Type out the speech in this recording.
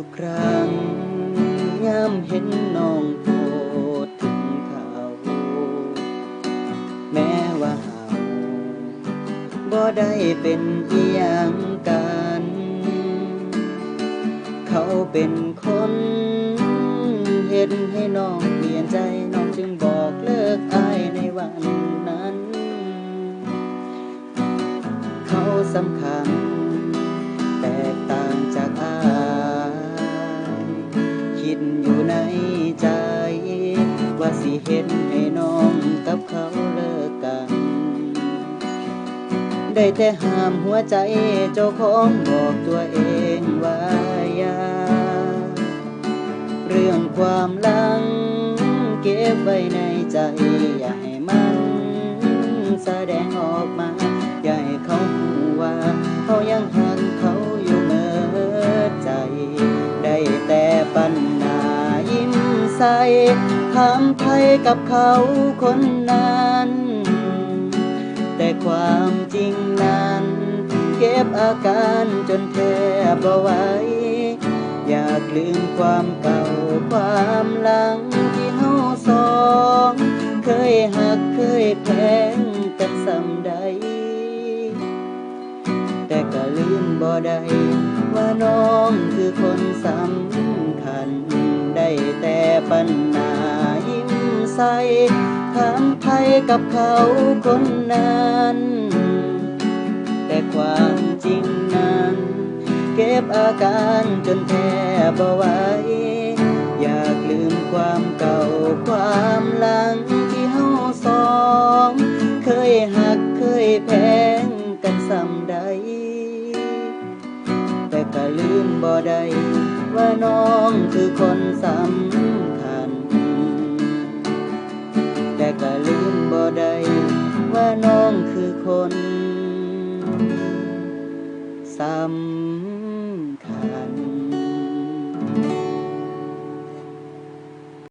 ทุกครั้งยามเห็นน้องโพดถึงเขาแม้ว่าเฮาบ่ได้เป็นอีหยังกัน เขาเป็นคนเห็นให้น้องเปลี่ยนใจน้องจึงบอกเลิกอายในวันนั้น เขาสำคัญ ว่าสิเห็นให้น้องกับเขาเลิกกัน ได้แต่ห้ามหัวใจเจ้าของบอกตัวเองว่าอย่าเรื่องความลังเก็บไว้ในใจ อย่าให้มันแสดงออกมา อย่าให้เขารู้ว่าเขายังหักเขาอยู่เมื่อใจ ได้แต่ปัญหายิ้มใส่ ถามไทยกับเขาคนนั้น แต่ความจริงนั้น เก็บอาการจนแทบบ่ไหวอยากลืมความเก่าความหลังที่เฮาสอง เคยหักเคยแพงกันสำใด แต่ก็ลืมบ่ได้ว่าน้อง ใสถามไทยกับเขาคนนั้น แต่ความจริงนั้น เก็บอาการจนแทบไหวอยากลืมความเก่าความหลังที่เฮาสอง เคยหักเคยแพงกันสำใด แต่ก็ลืมบ่ได้ว่าน้องคือคนสำ